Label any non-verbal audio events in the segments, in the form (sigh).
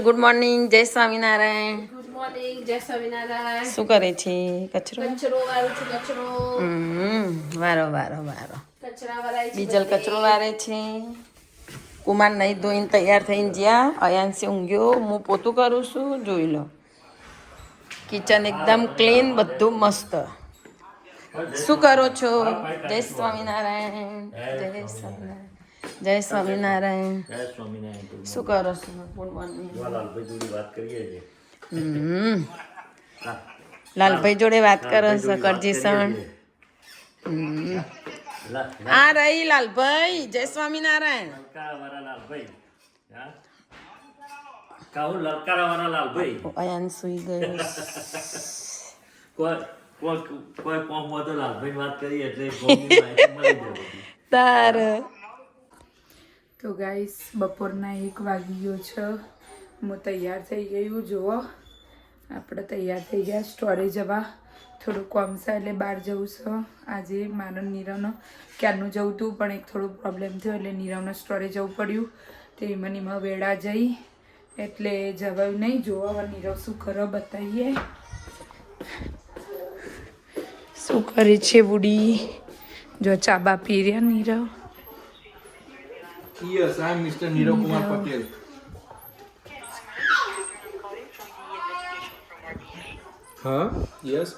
Good morning જય Swaminarayan good morning જય સ્વામિનારાયણ શું કરે છે? કચરો? કચરો વાળું છું કચરો. હમ વારો વારો વારો. કચરા વાળાય છે બીજલ કચરો વારે છે. કુમાર નહીં ધોઈને તૈયાર થઈને જ્યાં. અયાંશી ઊંઘ્યો. હું પોતું કરું છું જોઈ લો. કિચન એકદમ ક્લીન બધું મસ્ત. શું કરો છો? જય સ્વામિનારાયણ જય સ્વામિનારાયણ જય સ્વામિનારાયણ. જય સ્વામિનારાયણ. શું કરો છો? Good morning. લાલભાઈ જોડે વાત કરીએ છીએ હમ. લાલભાઈ જોડે વાત કરો છો કરજી સણ. આ રહી લાલભાઈ. જય સ્વામિનારાયણ. અયાન સુઈ ગયો. કોઈ કોઈ કોઈ પોમ લાલભાઈ વાત કરી એટલે તાર. તો ગાઈસ બપોરના એક વાગી ગયો છે. હું તૈયાર થઈ ગયું જુઓ. આપણે તૈયાર થઈ ગયા સ્ટોરે જવા. થોડું કોમ છે એટલે બહાર જવું છે. આજે મારો નીરવનો ક્યારનું જવું હતું પણ એક થોડું પ્રોબ્લેમ થયો એટલે નીરવનો સ્ટોરે જવું પડ્યું. તો એમાં એમાં વેળા જઈ. એટલે જવાયું નહીં. જોવા હવે નીરવ શું કરો બતાવીએ. શું કરે છે, બુડી? જો ચાબા પી રહ્યા Nirav. Yes, I'm Mr. Nirav Kumar Patel. Huh? Yes.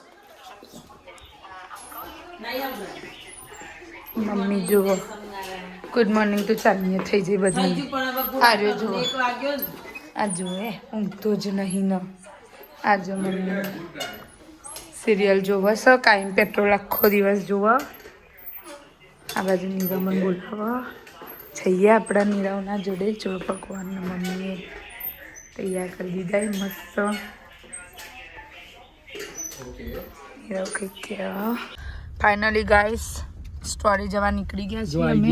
Mummy જુઓ ગુડ મોર્નિંગ તો ચાલીએ થઈ જઈ બધી આર્યો જુઓ આ જુએ ઊંઘતો જ નહીં ન આ જો મમ્મી સિરિયલ જોવો છો કાયમ પેટ્રોલ આખો દિવસ જોવો આ બાજુ નિગમન બોલાવો જઈએ આપણા નીરવના જોડે જો ભગવાનના મમ્મીએ તૈયાર કરી દીધા મસ્ત. નીરવ કંઈક ફાઇનલી ગાઈસ સ્ટોરી જવા નીકળી ગયા છીએ અમે.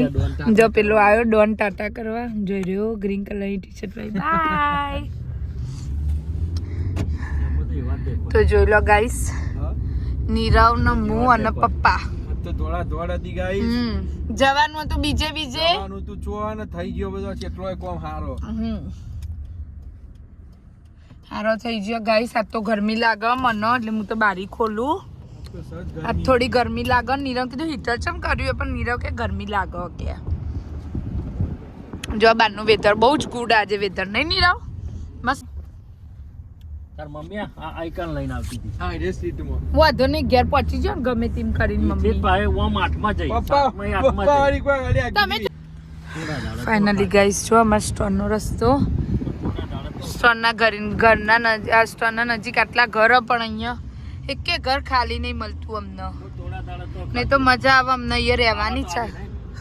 જો પેલો આવ્યો ડોન ટાટા કરવા. જોઈ રહ્યો ગ્રીન કલરની ટી શર્ટ પહેરી બાય તો જોઈ લો ગાઈસ નીરવનો મું અને પપ્પા. તો દોડા દોડા હતી ગાઈ જવાનું હતું બીજે બીજે. જવાનું તું ને થઈ ગયો બધો કેટલોય કોમ હારો. હારો થઈ ગયો. ગાઈસ આ તો ગરમી લાગે મને એટલે હું તો બારી ખોલું. આ થોડી ગરમી લાગે નીરવ કીધું હીટર ચમ કર્યું પણ નીરવ કે ગરમી લાગે કે. જો બારનું વેધર બહુ જ ગુડ આજે વેધર નહીં નીરવ? મમ્મી આ આઈકન લઈને આવતી હતી. હા એ સીટમાં વાંધો નહીં ઘેર પહોંચી જાઓ ને ગમે તેમ કરીને મમ્મી. ભાઈ ઓમ આઠમાં જઈ. આઠમાં જઈ. તમે ફાઇનલી ગાઈસ જો અમારા સ્ટોરનો રસ્તો. દાડા ઘર ઘરના નજીક આ સ્ટોરના નજીક આટલા ઘર પણ અહીંયા. એકે ઘર ખાલી નહીં મળતું અમને. નહીં તો મજા આવે અમને અહીંયા રહેવાની છે.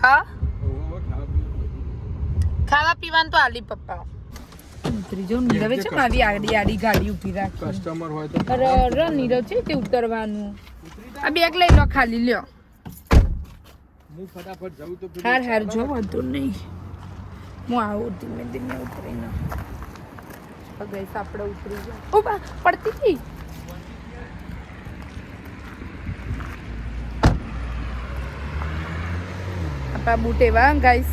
હા? ખાવા ખાવા પીવાનું તો આલી પપ્પા. નીરવે છે મારી આડી આડી ગાડી ઊભી રાખી. કસ્ટમર હોય તો અરે અરે નીરવ છે તે ઉતરવાનું. આ બેગ લઈ લો ખાલી લ્યો. હું ફટાફટ જાઉં તો હાર હાર જો વાંધો નહીં. હું આવું ધીમે ધીમે ઉતરીને. ગઈસ આપણે ઉતરી ઓ બા પડતી હતી. આપણા બૂટ એવા ગાઈસ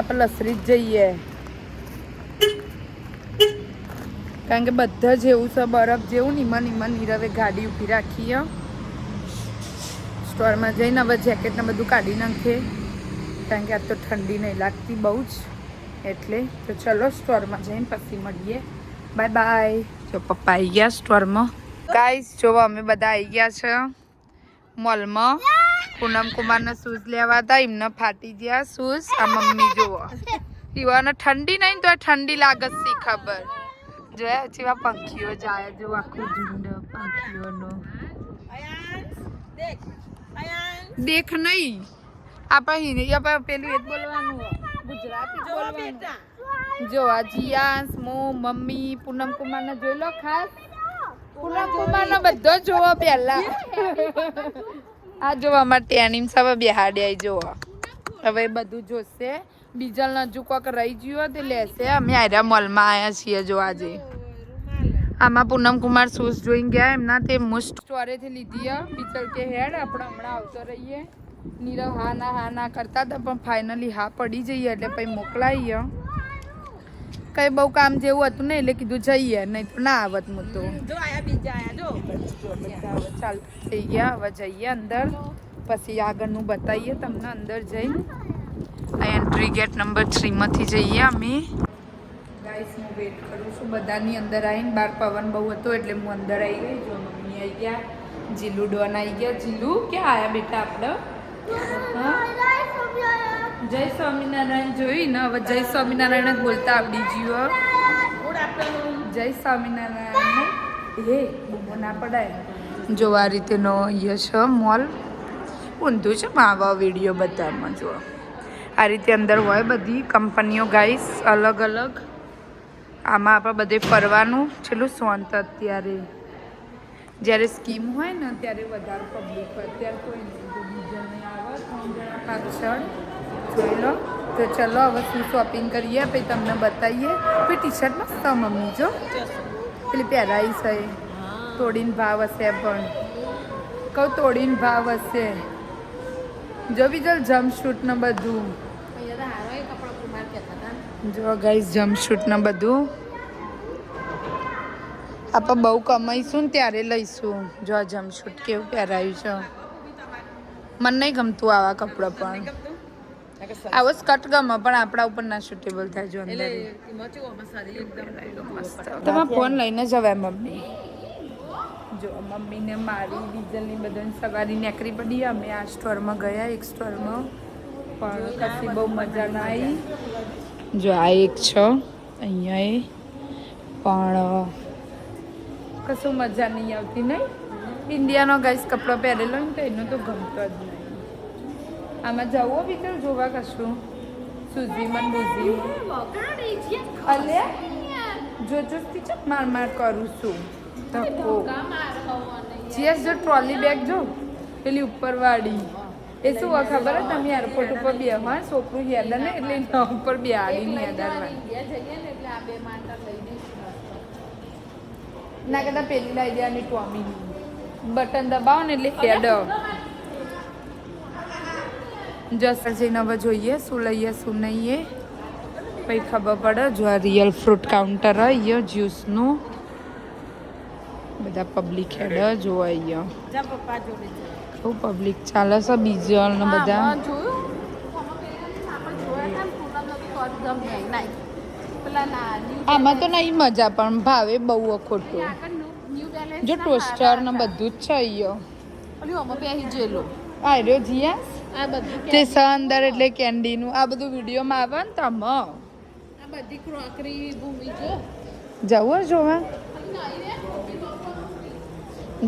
આપણે લસરી જ જઈએ. કારણ કે બધા જેવું છે, બરફ જેવું નીમા નીમા નીરવે ગાડી ઊભી રાખીએ સ્ટોરમાં જઈને હવે જેકેટને બધું કાઢી નાખીએ કારણ કે આ તો ઠંડી નહીં લાગતી બહુ જ. એટલે તો ચલો સ્ટોરમાં જઈને પછી મળીએ. બાય બાય જો પપ્પા આવી ગયા સ્ટોરમાં. ગાઈસ જો અમે બધા આવી ગયા છે મોલમાં. પૂનમ કુમારના શૂઝ લેવા હતા, એમને ફાટી ગયા શૂઝ. આ મમ્મી જુઓ ઈવાને ઠંડી નહીં તો ઠંડી લાગત સી ખબર. જોયા? જેવા પંખીઓ જાય જો આખું ઝુંડ પંખીઓનો. દેખ નહીં. આપણે હિન્દી આપણે પેલું એ જ બોલવાનું. ગુજરાતી બોલવાનું. જો આ જીયાસ મો મમ્મી પૂનમ કુમારને જોઈ લો ખાસ. પૂનમ કુમારનો બધો જોવો પહેલા. આ જોવા માટે એની સામે બેહાડ્યા જોવો. હવે બધું જોશે. બીજલ નજુ કોક રહી ગયું તે લેશે અમે આર્યા મોલમાં આવ્યા છીએ જો આજે. આમાં પૂનમ કુમાર શૂઝ જોઈને ગયા એમના તે મોસ્ટ સ્ટોરેથી લીધી બીજલ કે હેડ આપણે હમણાં આવતો રહીએ. નીરવ હા ના હા ના કરતા હતા પણ ફાઇનલી હા પડી જઈએ એટલે પછી મોકલાઈએ. કઈ બહુ કામ જેવું હતું ને એટલે કીધું જઈએ નહીં તો ના આવત હું તો ચાલ થઈ ગયા હવે જઈએ અંદર. પછી આગળનું બતાવીએ તમને અંદર જઈને. એન્ટ્રી ગેટ નંબર થ્રીમાંથી જઈએ અમે. ગાઈસ હું વેટ કરું છું. બધાની અંદર આવીને બાર પવન બહુ હતો એટલે હું અંદર આવી ગઈ. જો મમ્મી આવી ગયા. જીલુ, ડોન આવી ગયા. જીલુ, ક્યાં આયા બેટા આપણે? જય સ્વામિનારાયણ જોઈ ને? હવે જય સ્વામિનારાયણ જ બોલતા આવડી જીવો જય સ્વામિનારાયણ. હે, બૂમો ના પડાય. જો આ રીતેનો યશ મોલ. ઊંધું છે, માવા વીડિયો બધામાં જો આ રીતે અંદર હોય બધી કંપનીઓ ગાઈસ અલગ અલગ. આમાં આપણે બધે ફરવાનું. છેલ્લું સોંત અત્યારે. જ્યારે સ્કીમ હોય ને, ત્યારે વધારે પબ્લિક હોય. અત્યારે કોઈ બીજા નહીં આવે, ત્રણ જણા પાછળ. જોઈ લો. તો ચલો, હવે શું શોપિંગ કરીએ? પછી તમને બતાવીએ. પછી ટી શર્ટ મસ્ત મમ્મી, જો. પેલી પહેરાઈ છે તોડીને ભાવ હશે પણ. કહું તોડીને ભાવ હશે. જો બીજો જમ્પ ને બધું. જો ગાઈસ જમ્પ ને બધું. આપણે બહુ કમાઈશું ને ત્યારે લઈશું. જો આ જમ્પ કેવું પહેરાયું છે. મને નહીં ગમતું આવા કપડાં પણ. આવો સ્કટ ગમે પણ આપણા ઉપર ના સુટેબલ થાય જો અંદર. તમે ફોન લઈને જવાય મમ્મી. જો મમ્મીને મારી ડીઝલની બધાની સવારી નેકરી પડી અમે આ સ્ટોરમાં ગયા એક સ્ટોરમાં પણ કશી બહુ મજા ના આવી જો આ એક છ અહીંયા એ. પણ કશું મજા નહીં આવતી નહીં. ઇન્ડિયાનો ગાઈસ કપડો પહેરેલો ને તો એનો તો ગમતો જ નહીં. આમાં જવું બી તો જોવા કશું? સુઝીમાં બુઝીમાં અલે જો જોસ્તી ચપ માર માર કરું છું. ધક્કો. જીએસ જો ટ્રોલી બેગ જો. પેલી ઉપર વાળી એ શું હોય ખબર તમે એરપોર્ટ ઉપર બે હોય છોકરું હેડા ને એટલે એના ઉપર બે આવીને જઈએ ને. કદાચ પેલી લઈ દેવાની ટોમી બટન દબાવો ને એટલે હેડ. જસર જઈને હવે જોઈએ, શું લઈએ, શું નહીં એ પછી ખબર પડે, જો આ રિયલ ફ્રૂટ કાઉન્ટર અહીંયા જ્યુસનું બધા પબ્લિક હેડ જોવા અહીંયા બહુ પબ્લિક ચાલે છે બીજલ ને બધા. જોયું. જોયા આમાં તો નહીં મજા પણ ભાવે બહુ ખોટું. આગળ ન્યૂ બેલેન્સ જો ટોસ્ટર ને બધું જ છે અહીંયા. આ રહ્યો જીયાસ તે સ અંદર એટલે કેન્ડીનું આ બધું વિડીયોમાં આવે ને તમે આ બધી ક્રોકરી ભૂમિ જો. જવું. જોવા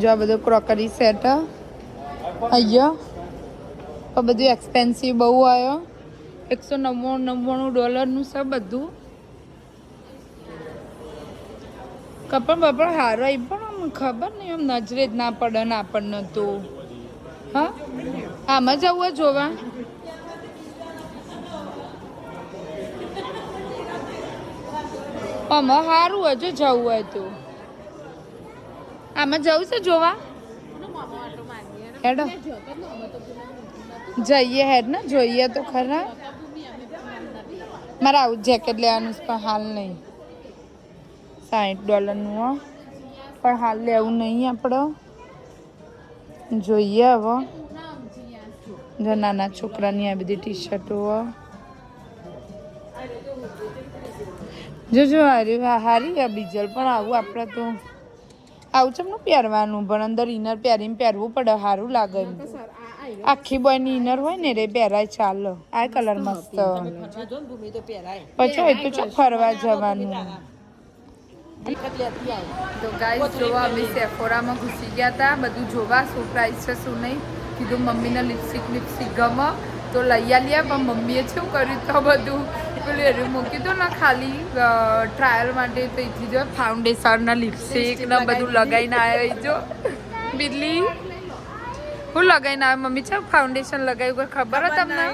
જો આ બધું ક્રોકરી સેટ અહીંયા આ બધું એક્સપેન્સિવ બહુ આવ્યો એકસો નવ્વાણું નવ્વાણું ડોલરનું છે બધું. કપડ બપડ હારો એ પણ આમ ખબર નહીં, આમ નજરે જ ના પડે ને આપણને તો. હા? આમાં જવું હોય જોવા? આમાં સારું હજુ જવું હોય તો. આમાં જવું છે જોવા? હેડો જઈએ હેડ ને, જોઈએ તો ખરા. મારે આવું જેકેટ લેવાનું છે, પણ હાલ નહીં. સાઠ ડોલરનું પણ હાલ લેવું નહીં આપણે જોઈએ હવે. જો નાના છોકરાની આ બધી ટી શર્ટો જો જો હારી હારી બીજલ પણ આવું આપણે તો. આવું ચમનું પહેરવાનું પણ અંદર ઇનર પહેરીને પહેરવું પડે સારું લાગે આખી બોયની ઇનર હોય ને રે પહેરાય ચાલો આ કલર મસ્ત પછી હોય તો ચો ફરવા જવાનું. તો ગાઈસ જોવા અમે સેફોરામાં ઘૂસી ગયા હતા. બધું જોવા શું પ્રાઇસ છે શું નહીં? કીધું મમ્મીને લિપસ્ટિક લિપસ્ટિક ગમે. તો લઈ આલ્યા પણ મમ્મીએ શું કર્યું તો બધું? પેલું મૂક્યું હતું ને ખાલી ટ્રાયલ માટે તો એથી જો ફાઉન્ડેશન ના લિપસ્ટિક ને બધું લગાવીને આવી જો. બિલ્લી હું લગાવીને આવ્યો મમ્મી છે ફાઉન્ડેશન લગાવ્યું ખબર જ તમને?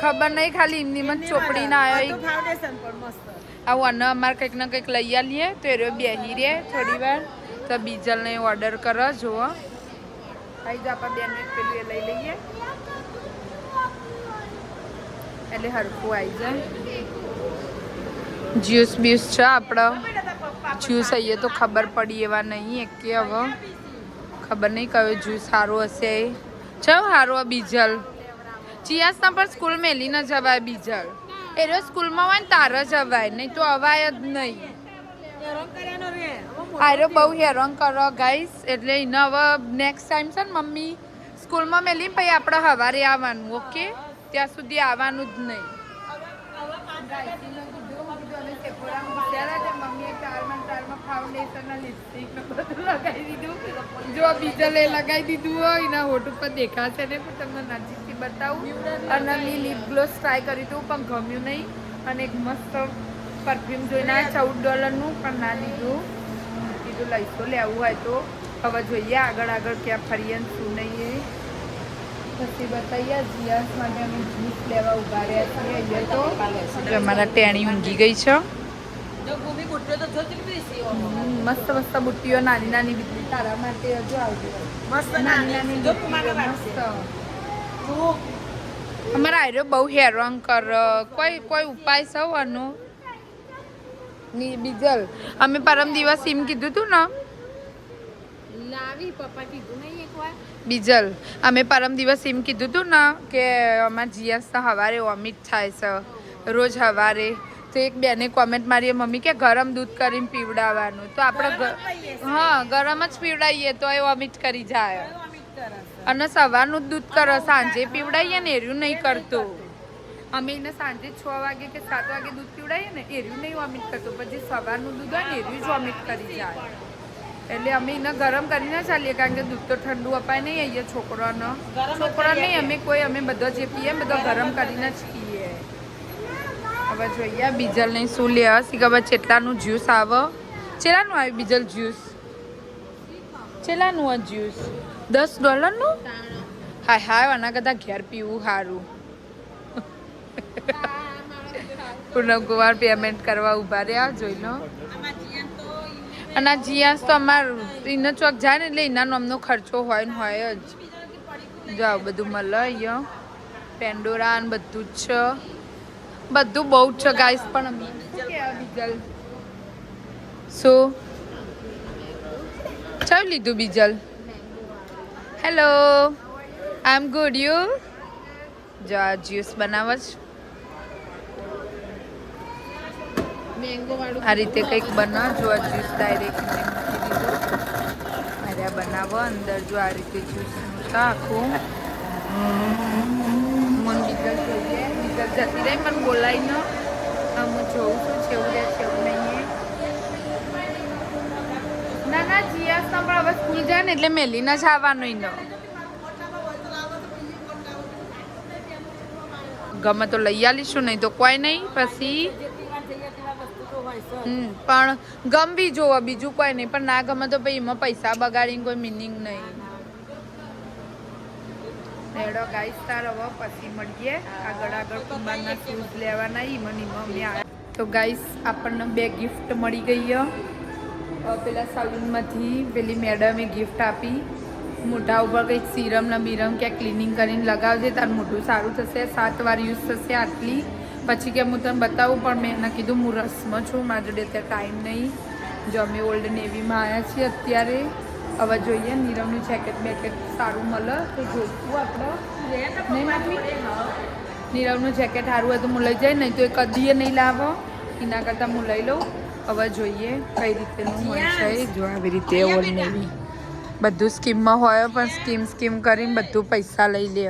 ખબર નહીં ખાલી એમની ચોપડીને આવ્યો ઈ. ફાઉન્ડેશન પણ મસ્ત. આવું અને અમારે કંઈક ને કંઈક લઈ આવીએ તો એ રહ્યો બેહી રહે થોડી વાર. તો બીજલને ઓર્ડર કરો જુઓ. આવી જો આપણે બેન મિનિટ પેલું એ લઈ લઈએ. એટલે હરખું આવી જાય. જ્યુસ બ્યુસ છે આપણો જ્યુસ આવીએ તો ખબર પડી એવા નહીં, એક કે હવે. ખબર નહીં કયો જ્યુસ સારો હશે ચો સારો આ બીજલ. ચિયાસના પર સ્કૂલ મેલી ન જવાય બીજલ. એ રોજ સ્કૂલમાં હોય ને તારે જવાય, નહીં તો અવાય જ નહીં. આરો બહુ હેરાન કરો ગાઈસ, એટલે એને હવે નેક્સ્ટ ટાઈમ છે ને મમ્મી સ્કૂલમાં મેલી પછી આપણે સવારે આવવાનું, ઓકે? ત્યાં સુધી આવવાનું જ નહીં. જો બીજા લે લગાવી દીધું હોય, એના હોઠ ઉપર દેખાશે ને પણ તમને નજીકથી બતાવું. અને મેં લિપ ટ્રાય કર્યું હતું, પણ ગમ્યું નહીં. અને એક મસ્ત પરફ્યુમ જોઈને ચૌદ ડોલરનું પણ ના લીધું. કીધું લઈશું, લેવું હોય તો. હવે જોઈએ આગળ આગળ ક્યાં ફરીએ ને શું નહીં પછી બતાવીએ જીયાસ માટે અમે જ્યુસ લેવા ઊભા રહ્યા છીએ. અહીંયા તો અમારા ટેણી ઊંઘી ગઈ છે. મસ્ત મસ્ત બુટ્ટીઓ નાની નાની બીજી તારા માટે હજુ આવજો મસ્ત નાની નાની મસ્ત. અમારા આયરો બહુ હેરાન કર કોઈ કોઈ ઉપાય સૌ આનો? ની બીજલ. અમે પરમ દિવસ એમ કીધું તું ને. લાવી પપ્પા કીધું નહીં એકવાર. બીજલ. અમે પરમ દિવસ એમ કીધું તું ને કે અમારા જીયાસ સવારે વોમિટ થાય છે રોજ સવારે તો એક બેને કોમેન્ટ મારી મમ્મી કે ગરમ દૂધ કરીને પીવડાવવાનું. તો આપણે હા ગરમ જ પીવડાવીએ તો એ વોમિટ કરી જાય. અને સવારનું જ દૂધ કરો સાંજે પીવડાવીએ ને એર્યું નહીં કરતું. અમે એને સાંજે છ વાગે કે સાત વાગે દૂધ પીવડાવીએ ને એર્યું નહીં વોમિટ કરતું. પછી સવારનું દૂધ હોય ને એર્યું જ વોમિટ કરી જાય. એટલે અમે એને ગરમ કરીને ચાલીએ કારણ કે દૂધ તો ઠંડુ અપાય નહીં અહીંયા છોકરાનો છોકરા નહીં અમે કોઈ અમે બધો જે પીએ બધા ગરમ કરીને જ પીએ. હવે જોઈએ બીજલ નહીં શું લે હશે ખબર ચેટલાનું જ્યુસ આવે? ચેલાનું આવ્યું બીજલ જ્યુસ? ચેલાનું આ જ્યુસ? દસ ડોલરનું? હાય હાય આના કરતાં ઘેર પીવું સારું પૂનમ કુમાર પેમેન્ટ કરવા ઊભા રહ્યા જોઈ લો. અને આ જીયાસ તો અમાર ઇનો ચોક જાય ને એટલે એના અમનો ખર્ચો હોય ને હોય જ. જાઓ, બધું મળે અહીંયા પેન્ડોરા ને બધું જ છે. બધું બહુ જ છે, ગાઈસ, પણ બીજલ. શું? ચાલ લીધું Bijal? Hello I am good you જો આ જ્યુસ બનાવે છે મેંગો વાળું આ રીતે કંઈક બનાવ જો આ જ્યુસ ડાયરેક્ટ મૂકી દીધું. અરે આ બનાવો, અંદર જો આ રીતે જ્યુસ મૂકતા આખું મન નીકળ જોઈએ નીકળ જતી રહી, મને બોલાય ન. હું જોઉં છું છેવું રહે છેવું નહીં ના ના જીયાસ પણ હવે સ્કૂલ જાય ને એટલે મેલીને જ આવવાનું ન. ગમે તો લઈ આવીશું નહીં તો કોઈ નહીં, પછી પણ ગમવી જોવા, બીજું કોઈ નહીં. પણ ના ગમે તો ભાઈ એમાં પૈસા બગાડીને કોઈ મિનિંગ નહીં. હેડો ગાઈસ તાર હવે પછી મળીએ. આગળ આગળ કુંભારના શૂઝ લેવાના, ઈ મને મમ્મી તો ગાઈસ આપણને બે ગિફ્ટ મળી ગઈ પેલા સલૂનમાંથી પેલી મેડમે ગિફ્ટ આપી. મોઢા ઉપર કંઈક સિરમ ને બીરમ ક્યાંક ક્લિનિંગ કરીને લગાવજે, તાર મોઢું સારું થશે. સાત વાર યુઝ થશે આટલી. પછી કે હું તને બતાવું, પણ મેં એને કીધું, હું રસમાં છું, મારા જોડે અત્યારે ટાઈમ નહીં. જો અમે ઓલ્ડ નેવીમાં આવ્યા છીએ, અત્યારે હવે જોઈએ, નીરવનું જેકેટ બેકેટ સારું મળે, તો જોઈશું આપણે. નીરવનું જેકેટ સારું હોય તો હું લઈ જાય નહીં તો એ કદીએ નહીં લાવો. એના કરતાં હું લઈ લઉં. હવે જોઈએ કઈ રીતેનું છે. જો આવી રીતે ઓલ્ડ નેવી બધું સ્કીમમાં હોય, પણ સ્કીમ સ્કીમ કરીને બધું પૈસા લઈ લે.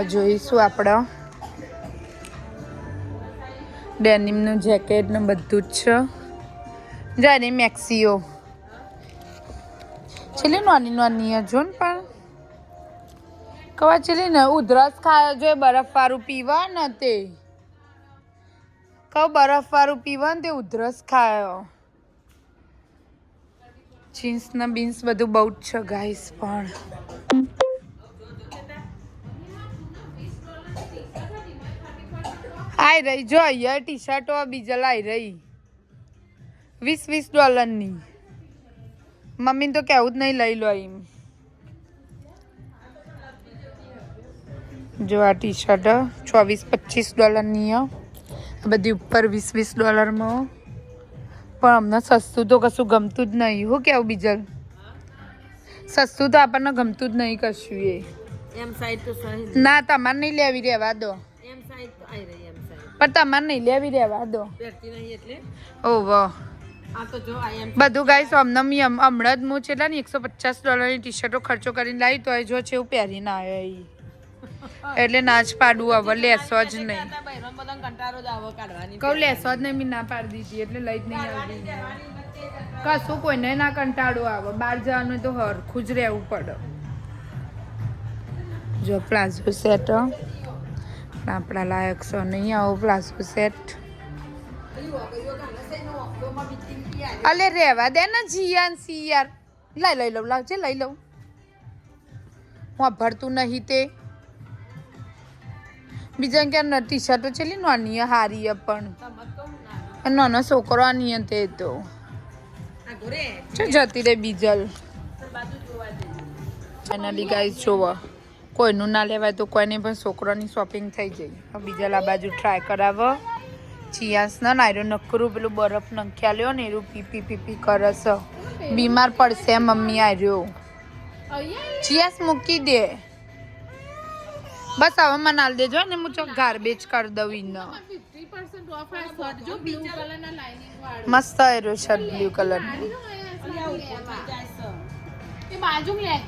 જોઈશું આપણે ડેનિમનું જેકેટ ને બધું જ છે. જાને મેક્સીઓ. છેલ્લે નાની નાની હજુ ને પણ. કવા છેલ્લે ને, ઉધરસ ખાયો જોઈએ બરફવાળું પીવા ને તે. કહું બરફવાળું પીવા ને તે, ઉધરસ ખાયો. જીન્સ ને બીન્સ બધું બહુ જ છે, ગાઈસ, પણ. આઈ રહી જો અહીંયા ટી શર્ટો બીજા જલાઈ રહી. વીસ વીસ ડોલરની. મમ્મીને તો કહેવું જ નહીં લઈ લો એમ. જો આ ટી શર્ટ ચોવીસ પચીસ ડોલરની આ બધી ઉપર વીસ વીસ ડોલરમાં પણ અમને સસ્તું તો કશું ગમતું જ નહીં. હું કેવું બીજલ? સસ્તું તો આપણને ગમતું જ નહીં કશું એ. એમ સાઈડ ના તમારે નહીં લેવી રહેવા દો. એમ સાઈડ તો આવી રહી પણ તમારે નહીં લેવી રહેવા દો. ઓ વાહ. બધું ગાઈસ સોમનમ હમણાં જ હું છે ને એકસો પચાસ ડોલરની ટી શર્ટો ખર્ચો કરીને લાવી તો એ જો છે એવું પહેરીને આવ્યો એ એટલે ના જ પાડવું હવે લેસો જ નહીં. કહું લેસો જ નહીં મેં ના પાડી દીધી એટલે લઈ જ નહીં આવી. કશું કોઈને ના કંટાળો આવે બહાર જવાનું તો હરખું જ રહેવું પડે. જો પ્લાઝો સેટ આપણા લાયક છો. નહીં આવો પ્લાઝો સેટ અલે રહેવા દે ને જીયાન સી યાર. લઈ લઈ લઉં, લાવજે, લઈ લઉં. હું ભરતું નહીં તે. બીજા કે ટી શર્ટો છેલી? નાની હારી પણ. નાનો છોકરો આની તે તો. જતી રે બીજલ. ફાઇનલી ગાઈઝ જોવો. કોઈનું ના લેવાય તો કોઈને પણ છોકરાની શોપિંગ થઈ જાય. બીજા લા બાજુ ટ્રાય કરાવો. ચિયાસ ના, નાયરું નકરું પેલું બરફ નખ્યા લ્યો ને, એરું પી પી પી પી કરસ. બીમાર પડશે મમ્મી આર્યો ચિયાસ મૂકી દે. બસ હવે મને હાલ દેજો ને, હું ગાર્બેજ કરી દઉં વાળું મસ્ત આર્યો છે બ્લુ કલર એ બાજુ ની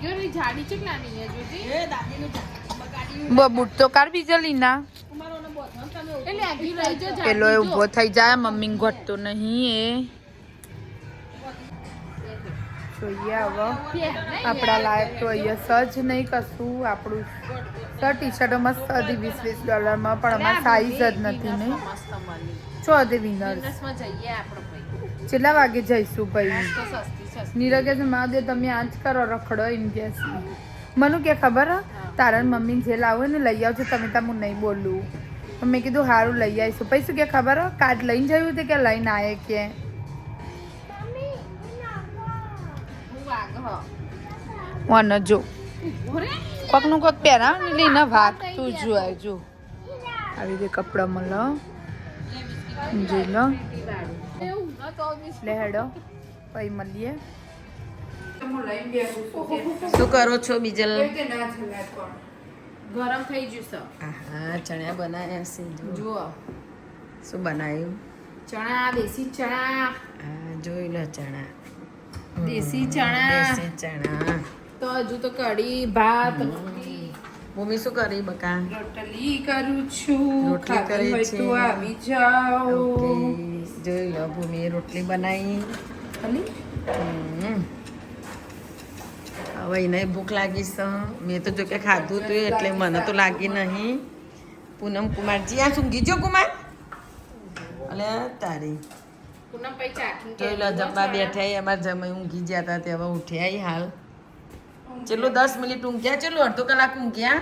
દાદીનું તો કાર બીજો લીના તમારોને બોધન તમે એ લેગી રહી જો જાડી પેલો એ ઊભો થઈ જાય મમ્મી ઘટતો નહીં એ. જોઈએ હવે આપણા લાયક તો અહીંયા સજ નહીં કશું આપણું સર ટી શર્ટો મસ્ત હતી વીસ વીસ ડોલરમાં પણ અમારે સાઈઝ જ નથી નહીં મળી. છો હતી વિનર્સ ભાઈ. કેટલા વાગે જઈશું ભાઈ? છે. મહાદેવ તમે આ જ કરો રખડો એમ કે મને કે ખબર? તારા મમ્મી જે લાવો ને લઈ આવજો તમે તમે હું નહીં બોલું. મેં કીધું સારું લઈ આવીશું. પછી શું કે ખબર? કાર્ડ લઈને જયું હતું કે લઈને આવે કે? જો કોકનું કોક પહેરા ને લઈને ભાગ તું જો આવજો આવી રીતે કપડાં મળો જોઈ લો. લે હેડો પછી મળીએ. શું કરો છો બીજલ? ગરમ થઈ જશે હા ચણા બનાવ્યા છે. જુઓ. શું બનાવ્યું ચણા દેશી ચણા. હા જોઈ લો ચણા. દેશી ચણા. દેશી ચણા. તો હજુ તો કઢી ભાત. મમ્મી શું કરી બકા? રોટલી કરું છું. રોટલી કરી છે. તો આવી જાઓ. જોઈ લો ભૂમિ રોટલી બનાવી. ખાલી? હમ. હવે એને ભૂખ લાગી છે. મેં તો જો કે ખાધું હતું એટલે મને તો લાગી નહીં. પૂનમ કુમારજી આ સૂંઘી જો કુમાર? અલે તારી. પૂનમ પછી ચાખી જોઈ લો જમવા બેઠા અમારે જમાઈ ઊંઘી ગયા હતા તે હવે ઉઠ્યા હાલ. ચેટલું દસ મિનિટ ઊંઘ્યા? ચેટલું અડધો કલાક ઊંઘ્યા?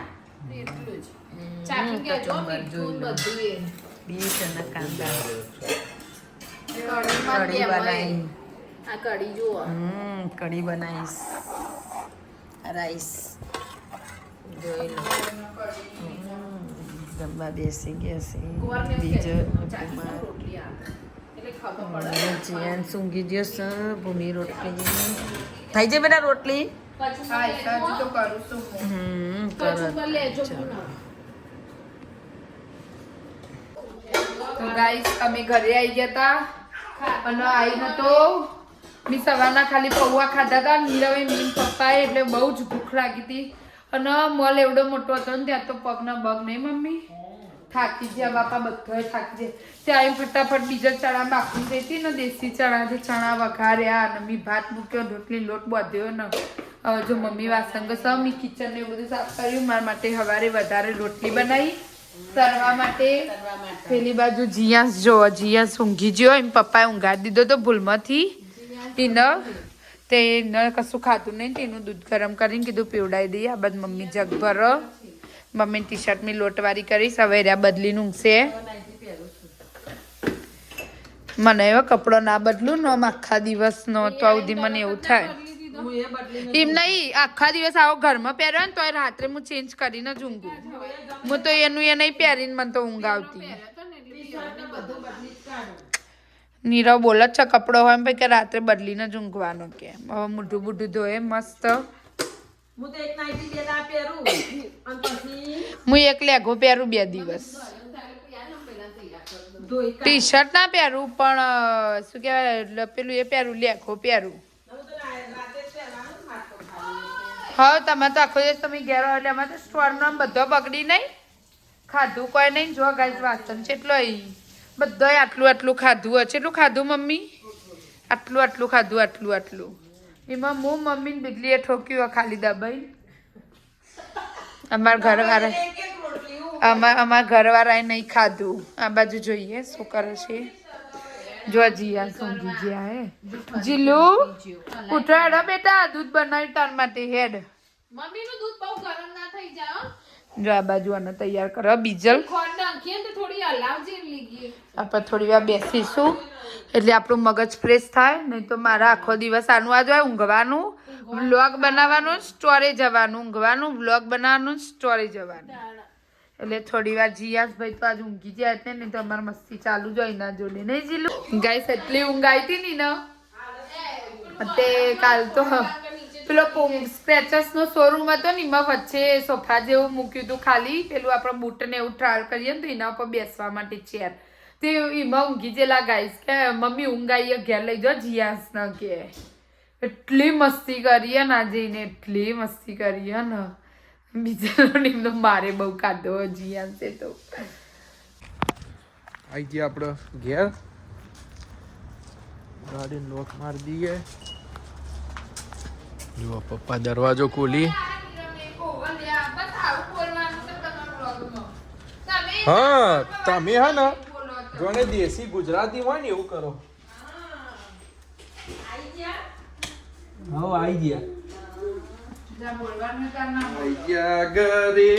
બીટ અને કાંદા કઢી બનાવી આ કઢી જુઓ. હમ કઢી બનાવીશ. રાઈસ. જોઈ લો. જમવા બેસી ગયા છે બીજો જીયાન સૂંઘી ગયો છે ભૂમિ રોટલી. થઈ જાય બેટા રોટલી. હમ લેજો તો ગાઈસ અમે ઘરે આવી ગયા હતા અને આવીને તો મેં સવારના ખાલી પૌવા ખાધા હતા. નીરવે મીન પપ્પાએ એટલે બહુ જ ભૂખ લાગી હતી. અને મોલ એવડો મોટો હતો ને ત્યાં તો પગના બગ નહીં મમ્મી? થાકી ગયા બાપા બધોય થાકી જાય ત્યાં એમ ફટાફટ બીજા ચણા બાકી થઈ હતી ને દેશી ચણાથી ચણા વઘાર્યા અને મેં ભાત મૂક્યો રોટલી લોટ બાંધ્યો ને હવે જો મમ્મી વાસણ ઘસા મી કિચન ને એવું બધું સાફ કર્યું. મારા માટે સવારે વધારે રોટલી બનાવી. સરવા માટે પેલી બાજુ જીયાસ જો જીયાસ ઊંઘી ગયો. એમ પપ્પાએ ઊંઘાડી દીધો તો ભૂલમાંથી એને તે ન કશું ખાતું નહીં તેનું દૂધ ગરમ કરીને કીધું પીવડાવી દઈએ. આ બાદ મમ્મી જગભર મમ્મી ટી શર્ટની લોટવારી કરી હવે રહ્યા બદલીને ઊંઘશે. મને એવો કપડો ના બદલું ને આમ આખા દિવસનો તો સુધી મને એવું થાય. એમ નહીં આખા દિવસ આવો ઘરમાં પહેર્યો ને તો રાત્રે હું ચેન્જ કરીને જ ઊંઘું. હું તો એનું એ નહીં પહેરીને મને તો ઊંઘ આવતી. નીરવ બોલ જ છે કપડો હોય એમ કે રાત્રે બદલીને જ ઊંઘવાનો કે. હવે મૂઢું બુઢું ધોએ મસ્ત. હું એક લેઘો પહેરું બે દિવસ. ટી શર્ટ ના પહેરું પણ શું કહેવાય પેલું એ પહેરું લેઘો પહેરું. હવે તમે તો આખો દિવસ તમે ઘેરો એટલે અમે તો સ્ટોરનો બધો બગડી નહીં. ખાધું કોઈ નહીં જો ગાય વાસણ કેટલો બધોય આટલું આટલું ખાધું હોય એટલું ખાધું મમ્મી? આટલું આટલું ખાધું આટલું આટલું. એમાં હું મમ્મી ને ઠોક્યું હોય ખાલી દબાઈ. અમારા ઘરવાળા અમાર અમારા ઘરવાળાએ નહીં ખાધું. આ બાજુ જોઈએ શું કરે છે? જો જીયા સૂંઘી ગયા હે. જીલુ ઉઠો હેડો બેટા દૂધ બનાવી તાર માટે હેડ. મમ્મીનું દૂધ બહુ ગરમ ના થઈ જાય. જો આ બાજુ આને તૈયાર કરો બીજલ. ને આપણે થોડી વાર બેસીશું. એટલે આપણું મગજ ફ્રેશ થાય. નહીં તો મારા આખો દિવસ આનું આ હોય ઊંઘવાનું. વ્લોગ બનાવવાનું સ્ટોરે જવાનું. ઊંઘવાનું વ્લોગ બનાવવાનું સ્ટોરે જવાનું. એટલે થોડી વાર જીયાસભાઈ તો આજ ઊંઘી જાય એટલે નહીં તો અમારે મસ્તી ચાલુ જ હોય એના જોડે. નહીં જીલું? ગાઈસ એટલી ઊંઘ આવી હતી ને તે કાલ તો પેલો સ્ક્રેચર્સ નો શોરૂમ હતો ને એમાં વચ્ચે સોફા જેવું મૂક્યું હતું ખાલી. પેલું આપણે બૂટ ને એવું ટ્રાયલ કરીએ ને તો એના ઉપર બેસવા માટે ચેર તે એમાં ઊંઘી જેલા ગાઈશ કે, મમ્મી ઊંઘ આવી ઘેર લઈ જાઓ જીયાસ ન કે. એટલી મસ્તી કરીએ ને આજે એને, એટલી મસ્તી કરીએ ને. બીજા એમનો મારે બહુ કાઢો એ તો. આવી ગયા આપણે ઘેર. ગાડી લોક મારી દઈએ. જો પપ્પા દરવાજો ખોલી. હા તમે હા ને જોને દેશી ગુજરાતી હોય ને એવું કરો. હા આવી ગયા. ઘરે.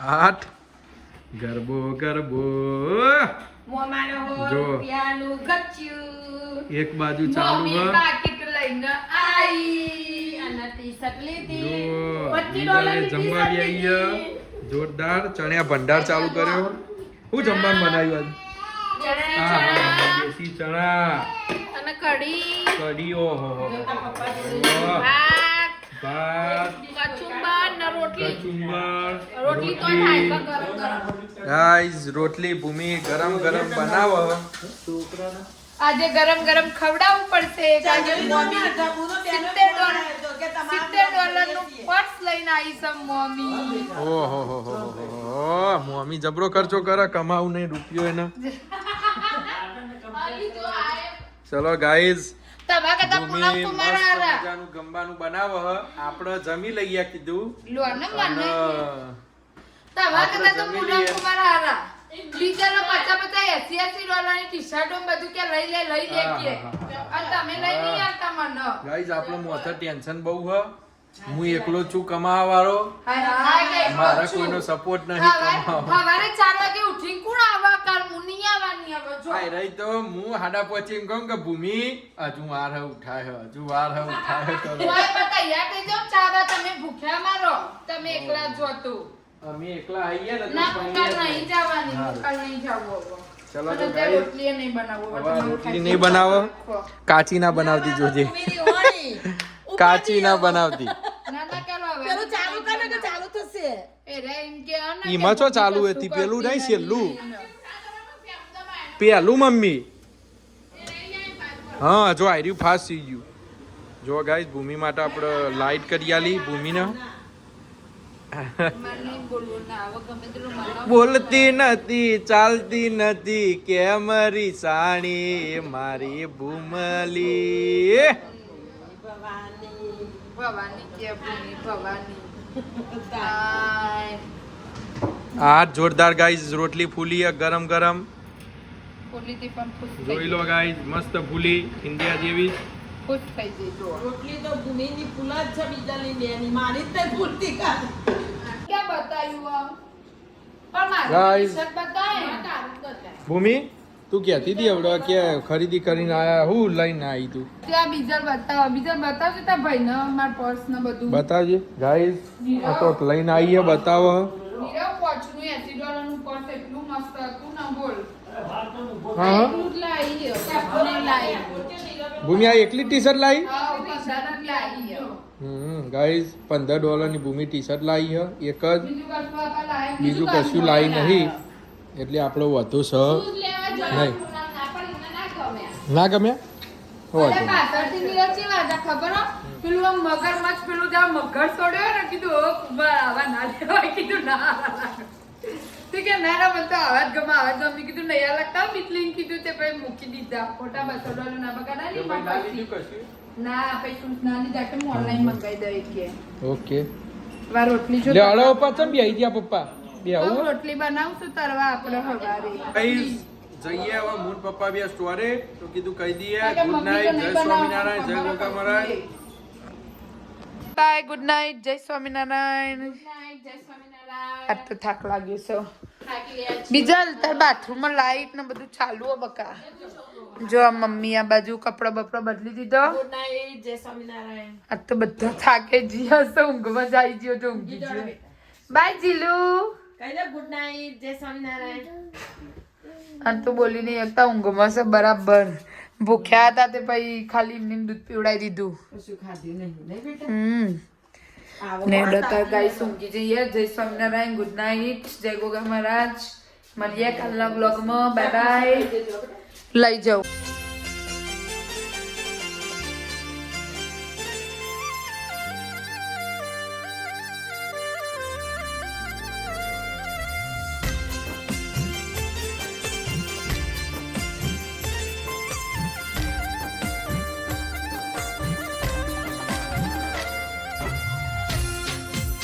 હાથ. ગરબો ગરબો. જો. એક બાજુ ચાલુ લઈને અને લીધી. જમવા બી ગયા જોરદાર ચણ્યા ભંડાર ચાલુ કર્યો હું જમવાનું બનાવ્યું આજ દેશી ચણા અને કઢી કઢી ઓહો. ભાત ભાત રોટલી ભૂમિ ગરમ ગરમ બનાવો આજે ગરમ ગરમ ખવડાવવું પડશે. કારણ કે મમ્મી ઢબુનો તેનો સિત્તેર ડોલર આવ્યો કે તમારા સિત્તેર ડોલરનું પર્સ લઈને આવી છે મમ્મી. ઓહો હો હો હો હો જબરો ખર્ચો કરે કમાવું નહીં રૂપિયો એને. ચલો પૂનમ કુમાર મસ્ત મજાનું ગમવાનું બનાવો આપણે જમી લઈએ કીધું. લો ને મને. તો પૂનમ બીજાનો પચાસ પચાસ એસી એસી ડોલરની ટી શર્ટો બધું કે લઈ લે લઈ લે કે. અને તમે લઈ નહીં આવતા મને. ગાઈઝ આપણો મોથે ટેન્શન બહુ હ. હું એકલો છું કમાવા વાળો મારા. કોઈનો સપોર્ટ નહીં સવારે કમાવા સવારે ચાર વાગે ઉઠીને કોણ આવા કાલ? હું નહીં આવવાની હવે જો. આય રહી તો હું હાડા એમ કહું કે ભૂમિ હજુ વાર હે ઉઠાય હજુ વાર હે ઉઠાય તો તમે ભૂખ્યા મારો. તમે એકલા જ હતો અમે એકલા આવીએ ને ના મુકાલ નહીં જવાની મુકાલ નહીં જવું ચલો તો ગાઈસ રોટલી નહીં બનાવવું હવે હવે તમારે રોટલી નહીં બનાવો. કાચી ના બનાવતી જોજે. (laughs) કાચી ના બનાવતી. (laughs) એમાં પેલું ચાલુ કર ને કે ચાલુ થશે? એ રે એમ કે આ ને ઈમાં કે ચો મમ્મી ચાલુ કશું હતી? પેલું નહીં, છેલ્લું. પેલું મમ્મી. હા જો આર્યું ફાસ્ટ થઈ ગયું. જો ગાઈસ ભૂમિ માટે આપણે લાઈટ કરી આલી ભૂમિને મારે નહીં બોલવું ના હવે ગમે તેટલું મનાવો. બોલતી નથી ચાલતી નથી કેમરી સાણી મારી ભૂમલી કે. આ જોરદાર ગાઈસ રોટલી ફૂલી ગરમ ગરમ. જોઈ લો ગાઈસ મસ્ત ફૂલી ઇન્ડિયા જેવી ખુશ થઈ જઈ રોટલી તો ભૂમિની ફૂલા જ છે બીજા લઈને એની મારી તે ફૂલતી કાં. ક્યાં બતાવ્યું પણ મારી બતાય ભૂમિ તું કહેતી હતી એવડો કે ખરીદી કરીને આયા હું લઈને આવી તું. ત્યાં બીજા બતાવો બીજા બતાવજો ત્યાં ન મારા પર્સ ને બધું. બતાવજે. ગાઈસ આ તો લઈને આવીએ બતાવો નીરવ પોચનું એસી ડોલરનું પર્સ એટલું મસ્ત હતું ને બોલ. હા હા. એટલું ભૂમિ આ એકલી ટી શર્ટ લાવી હમ ગાઈઝ પંદર ડોલરની ભૂમિ ટી શર્ટ લાવી હ એક જ. બીજું કશું લાવી નહીં. એટલે આપણો વધુ સહ નહીં. ના ગમ્યા પેલું જ્યાં મગર છોડ્યો ને કીધું આવા ના કીધું ના તે કે ના ના મને તો આવાજ ગમે આવાજ ગમે. કીધું નહીં લાગતા મિતલીન કીધું તે પછી મૂકી દીધા. ખોટા બસો ડોલર ના બગાડા નહીં ના પછી તું ના લીધા કે હું ઓનલાઈન મંગાવી દઈ કે. ઓકે. વાર રોટલી જો લેડો પપ્પા ચમ બેહી ગયા પપ્પા. બે આવું. રોટલી બનાવશું તરવા આપણે હવારે. જઈએ હવે મૂન પપ્પા બે સ્ટોરે તો કીધું કહી દઈએ. ગુડ નહીં જય સ્વામિનારાયણ જય ગોકા મહારાજ. બાય ગુડ નાઇટ જય સ્વામિનારાયણ. આજ તો થાક લાગ્યો છે. બીજા તાર બાથરૂમમાં લાઈટ ને બધું ચાલુ હો બકા. જો આ મમ્મી આ બાજુ કપડો બપડો બદલી દીધો. આ તો બધા થાકે જીયા તો ઊંઘમાં જાય ગયો તો ઊંઘી ગયો. બાય જીલુ. ગુડ નાઈટ જય સ્વામિનારાયણ. આ તો બોલી નહીં એકતા ઊંઘમાં છે બરાબર. ભૂખ્યા હતા તે પછી ખાલી એમને દૂધ પીવડાવી દીધું. શું ખાધ્યું નહીં નહીં બેટા? હમ. ને ડતા ગાઈસ ઊંઘી જઈએ. જય સ્વામિનારાયણ ગુડ નાઇટ જય ગોગા મહારાજ. મળીએ કાલના બ્લોગમાં બાય બાય લઈ જાઉં